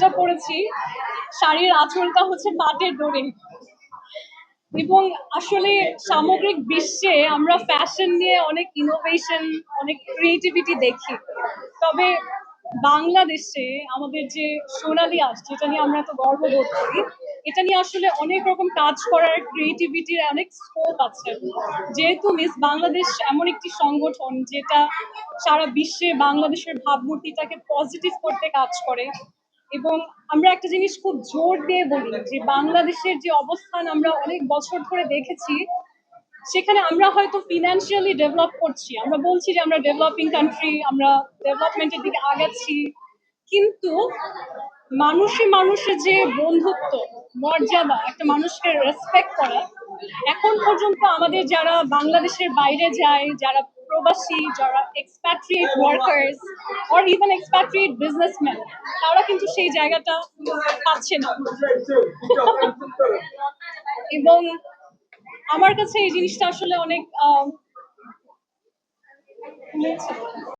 শাড়িটা পরেছি শাড়ির আঁচলটা হচ্ছে পাটের ডোরে। এবং আসলে সামগ্রিক বিশ্বে আমরা ফ্যাশন নিয়ে অনেক ইনোভেশন অনেক ক্রিয়েটিভিটি দেখি। তবে বাংলাদেশে আমাদের যে সোনালি আস যেটা নিয়ে আমরা এত গর্ববোধ করি, এটা নিয়ে আসলে অনেক রকম কাজ করার ক্রিয়েটিভিটির অনেক স্কোপ আছে। যেহেতু মিস বাংলাদেশ এমন একটি সংগঠন, যেটা সারা বিশ্বে বাংলাদেশের ভাবমূর্তিটাকে পজিটিভ করতে কাজ করে এবং আমরা একটা জিনিস খুব জোর দিয়ে বলি যে বাংলাদেশের যে অবস্থান আমরা অনেক বছর ধরে দেখেছি, সেখানে আমরা হয়তো ফিনান্সিয়ালি ডেভেলপ করছি। আমরা বলছি যে আমরা ডেভেলপিং কান্ট্রি আমরা ডেভেলপমেন্টের দিকে আগাচ্ছি। কিন্তু মানুষে মানুষের যে বন্ধুত্ব, মর্যাদা, একটা মানুষকে রেসপেক্ট করা, এখন পর্যন্ত আমাদের যারা বাংলাদেশের বাইরে যায়, যারা প্রবাসী যারা expatriate workers or even expatriate businessman তারা কিন্তু সেই জায়গাটা পাচ্ছে না। এবং আমার কাছে এই জিনিসটা আসলে অনেক